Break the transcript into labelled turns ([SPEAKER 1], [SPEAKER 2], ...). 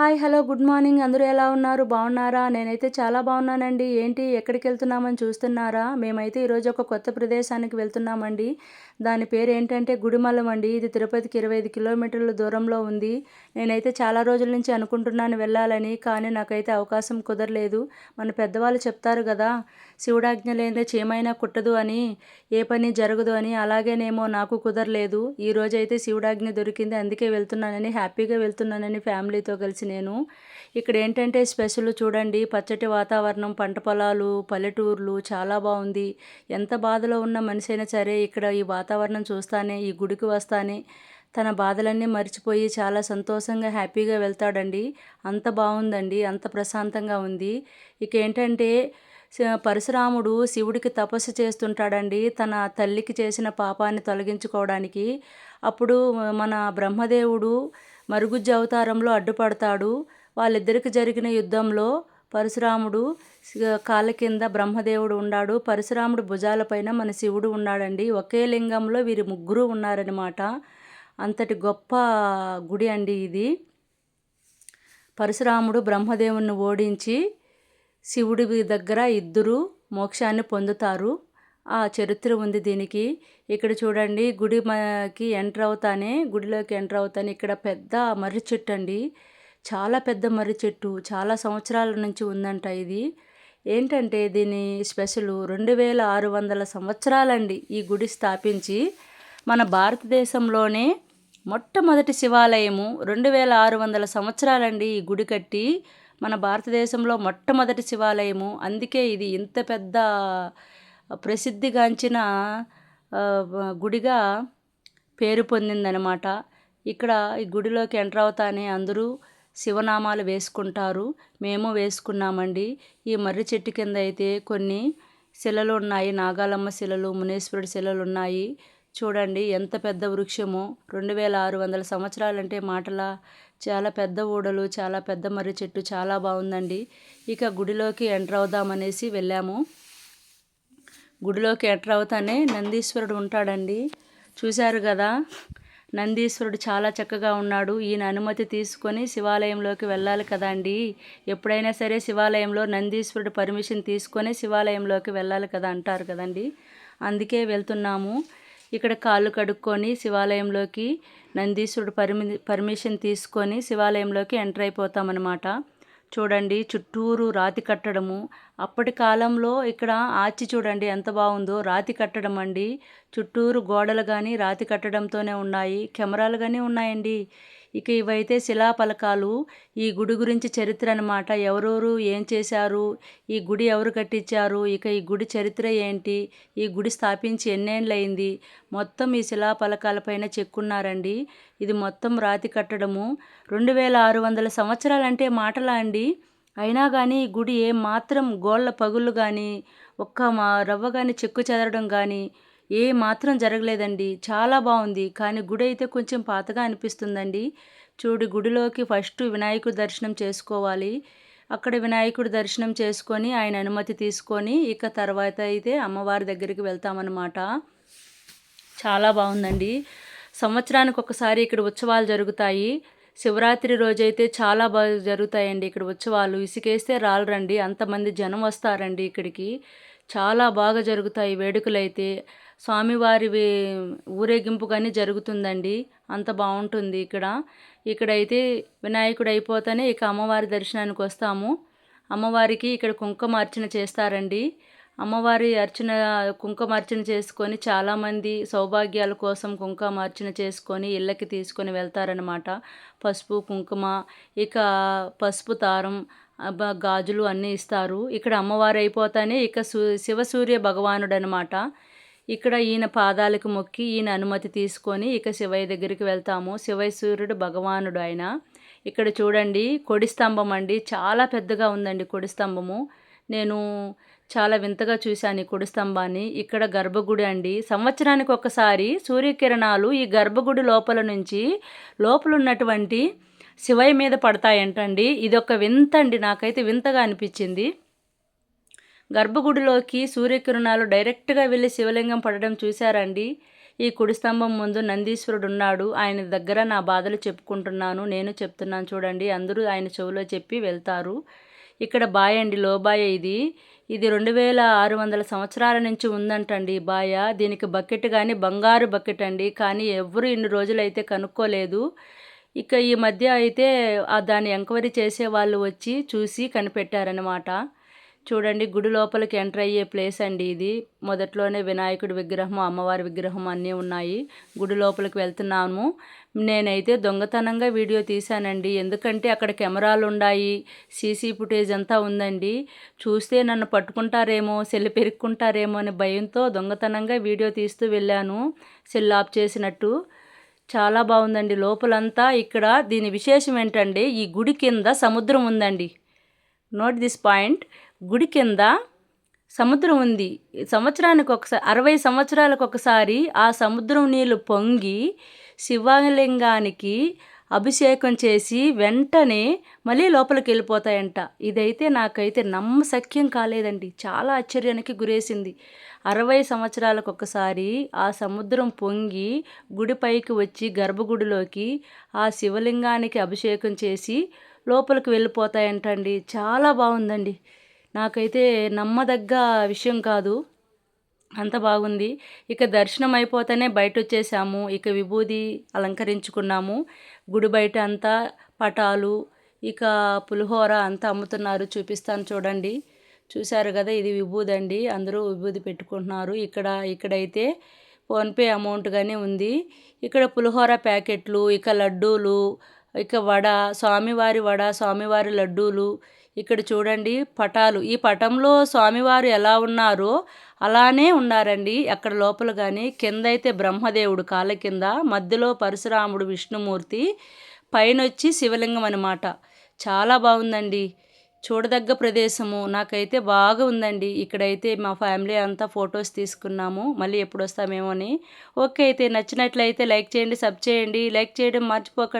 [SPEAKER 1] Hi hello good morning. అందరూ ఎలా ఉన్నారు? బాగున్నారా? నేనైతే చాలా బాగున్నానండి. ఏంటి ఎక్కడికి వెళ్తున్నామని చూస్తున్నారా? మేమైతే ఈరోజు ఒక కొత్త ప్రదేశానికి వెళ్తున్నామండి. దాని పేరు ఏంటంటే గుడిమల్లం అండి. ఇది తిరుపతికి ఇరవై ఐదు కిలోమీటర్ల దూరంలో ఉంది. నేనైతే చాలా రోజుల నుంచి అనుకుంటున్నాను వెళ్ళాలని కానీ నాకైతే అవకాశం కుదరలేదు. మన పెద్దవాళ్ళు చెప్తారు కదా శివుడాజ్ఞ లేదే చీమైనా కుట్టదు అని ఏ పని జరగదు అని. అలాగేనేమో నాకు కుదరలేదు. ఈ అయితే శివుడాజ్ఞ దొరికింది అందుకే వెళ్తున్నానని హ్యాపీగా వెళ్తున్నానని ఫ్యామిలీతో కలిసి నేను. ఇక్కడ ఏంటంటే స్పెషల్ చూడండి పచ్చటి వాతావరణం పంట పొలాలు పల్లెటూర్లు చాలా బాగుంది. ఎంత బాధలో ఉన్న మనిషి అయినా సరే ఇక్కడ ఈ వాతావరణం చూస్తానే ఈ గుడికి వస్తానే తన బాధలన్నీ మర్చిపోయి చాలా సంతోషంగా హ్యాపీగా వెళ్తాడండి. అంత బాగుందండి అంత ప్రశాంతంగా ఉంది. ఇక ఏంటంటే పరశురాముడు శివుడికి తపస్సు చేస్తుంటాడండి తన తల్లికి చేసిన పాపాన్ని తొలగించుకోవడానికి. అప్పుడు మన బ్రహ్మదేవుడు మరుగుజ్జు అవతారంలో అడ్డుపడతాడు. వాళ్ళిద్దరికి జరిగిన యుద్ధంలో పరశురాముడు కాళ్ళ కింద బ్రహ్మదేవుడు ఉన్నాడు. పరశురాముడు భుజాలపైన మన శివుడు ఉన్నాడండి. ఒకే లింగంలో వీరి ముగ్గురు ఉన్నారనమాట అంతటి గొప్ప గుడి అండి ఇది. పరశురాముడు బ్రహ్మదేవుని ఓడించి శివుడి దగ్గర ఇద్దరు మోక్షాన్ని పొందుతారు. చరిత్ర ఉంది దీనికి. ఇక్కడ చూడండి గుడి మాకి ఎంటర్ అవుతానే గుడిలోకి ఎంటర్ అవుతానే ఇక్కడ పెద్ద మర్రి చెట్టు అండి. చాలా పెద్ద మర్రి చెట్టు చాలా సంవత్సరాల నుంచి ఉందంట ఇది. ఏంటంటే దీని స్పెషల్ రెండు వేల ఆరు వందల సంవత్సరాలండి ఈ గుడి స్థాపించి. మన భారతదేశంలోనే మొట్టమొదటి శివాలయము రెండు వేల ఆరు వందల సంవత్సరాలండి ఈ గుడి కట్టి. మన భారతదేశంలో మొట్టమొదటి శివాలయము అందుకే ఇది ఇంత పెద్ద ప్రసిద్ధిగాంచిన గుడిగా పేరు పొందిందనమాట. ఇక్కడ ఈ గుడిలోకి ఎంటర్ అవుతానే అందరూ శివనామాలు వేసుకుంటారు. మేము వేసుకున్నామండి. ఈ మర్రి చెట్టు కింద అయితే కొన్ని శిలలు ఉన్నాయి. నాగాలమ్మ శిలలు మునేశ్వరుడి శిలలు ఉన్నాయి. చూడండి ఎంత పెద్ద వృక్షమో. రెండు వేల ఆరు వందల సంవత్సరాలంటే మాటల. చాలా పెద్ద ఊడలు చాలా పెద్ద మర్రి చెట్టు చాలా బాగుందండి. ఇక గుడిలోకి ఎంటర్ అవుదామనేసి వెళ్ళాము. గుడిలోకి ఎంటర్ అవుతానే నందీశ్వరుడు ఉంటాడండి. చూశారు కదా నందీశ్వరుడు చాలా చక్కగా ఉన్నాడు. ఈయన అనుమతి తీసుకొని శివాలయంలోకి వెళ్ళాలి కదండి. ఎప్పుడైనా సరే శివాలయంలో నందీశ్వరుడు పర్మిషన్ తీసుకొని శివాలయంలోకి వెళ్ళాలి కదా అంటారు కదండి. అందుకే వెళ్తున్నాము. ఇక్కడ కాళ్ళు కడుక్కొని శివాలయంలోకి నందీశ్వరుడు పర్మి పర్మిషన్ తీసుకొని శివాలయంలోకి ఎంటర్ అయిపోతామన్నమాట. చూడండి చుట్టూరు రాతి కట్టడము అప్పటి కాలంలో ఇక్కడ ఆచి చూడండి ఎంత బాగుందో. రాతి కట్టడం అండి. చుట్టూరు గోడలు కానీ రాతి కట్టడంతోనే ఉన్నాయి. కెమెరాలు కానీ ఉన్నాయండి. ఇక ఇవైతే శిలాఫలకాలు ఈ గుడి గురించి చరిత్ర అనమాట ఎవరెవరు ఏం చేశారు? ఈ గుడి ఎవరు కట్టించారు? ఇక ఈ గుడి చరిత్ర ఏంటి? ఈ గుడి స్థాపించి ఎన్నేళ్ళయింది మొత్తం ఈ శిలాఫలకాలపైన చెక్కున్నారండి. ఇది మొత్తం రాతి కట్టడము. రెండు వేల ఆరు వందల సంవత్సరాలంటే మాటలా అండి. అయినా కానీ గుడి ఏమాత్రం మాత్రం గోళ్ళ పగుళ్ళు కానీ ఒక్క మా రవ్వ కానీ చెక్కు చెదరడం కానీ ఏ మాత్రం జరగలేదండి. చాలా బాగుంది కానీ గుడి అయితే కొంచెం పాతగా అనిపిస్తుందండి. చూడు గుడిలోకి ఫస్ట్ వినాయకుడి దర్శనం చేసుకోవాలి. అక్కడ వినాయకుడి దర్శనం చేసుకొని ఆయన అనుమతి తీసుకొని ఇక తర్వాత అయితే అమ్మవారి దగ్గరికి వెళ్తామన్నమాట. చాలా బాగుందండి సంవత్సరానికి ఒకసారి ఇక్కడ ఉత్సవాలు జరుగుతాయి. శివరాత్రి రోజైతే చాలా బాగా జరుగుతాయండి. ఇక్కడ ఉత్సవాలు ఇసుకేస్తే రాలరండి. అంతమంది జనం వస్తారండి ఇక్కడికి. చాలా బాగా జరుగుతాయి వేడుకలు అయితే స్వామివారి ఊరేగింపు కానీ జరుగుతుందండి. అంత బాగుంటుంది ఇక్కడ. ఇక్కడైతే వినాయకుడు అయిపోతేనే ఇక అమ్మవారి దర్శనానికి వస్తాము. అమ్మవారికి ఇక్కడ కుంకుమార్చన చేస్తారండి. అమ్మవారి అర్చన కుంకుమ అర్చన చేసుకొని చాలామంది సౌభాగ్యాల కోసం కుంకుమార్చన చేసుకొని ఇళ్ళకి తీసుకొని వెళ్తారనమాట పసుపు కుంకుమ ఇక పసుపు తారం గాజులు అన్నీ ఇస్తారు. ఇక్కడ అమ్మవారు అయిపోతానే ఇక శివ సూర్య భగవానుడు అనమాట ఇక్కడ ఈయన పాదాలకు మొక్కి ఈయన అనుమతి తీసుకొని ఇక శివయ్య దగ్గరికి వెళ్తాము. శివయ్య సూర్యుడు భగవానుడు ఆయన. ఇక్కడ చూడండి కొడి స్తంభం అండి. చాలా పెద్దగా ఉందండి కొడి స్తంభము. నేను చాలా వింతగా చూశాను ఈ కుడి స్తంభాన్ని. ఇక్కడ గర్భగుడి అండి. సంవత్సరానికి ఒకసారి సూర్యకిరణాలు ఈ గర్భగుడి లోపల నుంచి లోపల ఉన్నటువంటి శివయ్య మీద పడతాయంటండి. ఇది ఒక వింత అండి. నాకైతే వింతగా అనిపించింది. గర్భగుడిలోకి సూర్యకిరణాలు డైరెక్ట్గా వెళ్ళి శివలింగం పడడం చూశారండి. ఈ కుడి స్తంభం ముందు నందీశ్వరుడు ఉన్నాడు. ఆయన దగ్గర నా బాధలు చెప్పుకుంటున్నాను. నేను చెప్తున్నాను చూడండి. అందరూ ఆయన చెవిలో చెప్పి వెళ్తారు. ఇక్కడ బాయ్ అండి లోబాయ ఇది. ఇది రెండు వేల ఆరు వందల సంవత్సరాల నుంచి ఉందంటండి ఈ బాయ. దీనికి బకెట్ కానీ బంగారు బకెట్ అండి. కానీ ఎవరు ఇన్ని రోజులైతే కనుక్కోలేదు. ఇక ఈ మధ్య అయితే దాన్ని ఎంక్వైరీ చేసే వాళ్ళు వచ్చి చూసి కనిపెట్టారనమాట చూడండి గుడి లోపలికి ఎంటర్ అయ్యే ప్లేస్ అండి ఇది. మొదట్లోనే వినాయకుడి విగ్రహం అమ్మవారి విగ్రహం అన్నీ ఉన్నాయి. గుడి లోపలికి వెళ్తున్నాము. నేనైతే దొంగతనంగా వీడియో తీశానండి. ఎందుకంటే అక్కడ కెమెరాలు ఉన్నాయి సీసీ ఫుటేజ్ అంతా ఉందండి. చూస్తే నన్ను పట్టుకుంటారేమో సెల్ పెరుక్కుంటారేమో అనే భయంతో దొంగతనంగా వీడియో తీస్తూ వెళ్ళాను. సెల్ ఆఫ్ చేసినట్టు. చాలా బాగుందండి. లోపలంతా ఇక్కడ దీని విశేషం ఏంటంటే ఈ గుడి కింద సముద్రం ఉందండి. నోట్ దిస్ పాయింట్ గుడి కింద సముద్రం ఉంది. సంవత్సరానికి ఒకసారి అరవై సంవత్సరాలకు ఒకసారి ఆ సముద్రం నీళ్ళు పొంగి శివలింగానికి అభిషేకం చేసి వెంటనే మళ్ళీ లోపలికి వెళ్ళిపోతాయంట. ఇదైతే నాకైతే నమ్మశక్యం కాలేదండి. చాలా ఆశ్చర్యానికి గురేసింది. అరవై సంవత్సరాలకు ఒకసారి ఆ సముద్రం పొంగి గుడిపైకి వచ్చి గర్భగుడిలోకి ఆ శివలింగానికి అభిషేకం చేసి లోపలికి వెళ్ళిపోతాయంటండి. చాలా బాగుందండి. నాకైతే నమ్మదగ్గ విషయం కాదు. అంత బాగుంది. ఇక దర్శనం అయిపోతేనే బయట వచ్చేసాము ఇక విభూది అలంకరించుకున్నాము. గుడి బయట అంతా పటాలు ఇక పులిహోర అంతా అమ్ముతున్నారు. చూపిస్తాను చూడండి. చూశారు కదా ఇది విభూది అండి. అందరూ విభూది పెట్టుకుంటున్నారు. ఇక్కడ ఇక్కడైతే ఫోన్పే అమౌంట్ కానీ ఉంది. ఇక్కడ పులిహోర ప్యాకెట్లు ఇక లడ్డూలు ఇక వడ స్వామివారి వడ స్వామివారి లడ్డూలు ఇక్కడ చూడండి పటాలు. ఈ పటంలో స్వామివారు ఎలా ఉన్నారో అలానే ఉన్నారండి. అక్కడ లోపల కానీ కింద అయితే బ్రహ్మదేవుడు కాళ్ళ కింద మధ్యలో పరశురాముడు విష్ణుమూర్తి పైన వచ్చి శివలింగం అనమాట చాలా బాగుందండి. చూడదగ్గ ప్రదేశము. నాకైతే బాగా ఉందండి. ఇక్కడైతే మా ఫ్యామిలీ అంతా ఫొటోస్ తీసుకున్నాము. మళ్ళీ ఎప్పుడు వస్తామేమో అని. ఓకే అయితే నచ్చినట్లయితే లైక్ చేయండి సబ్ చేయండి. లైక్ చేయడం మర్చిపోకండి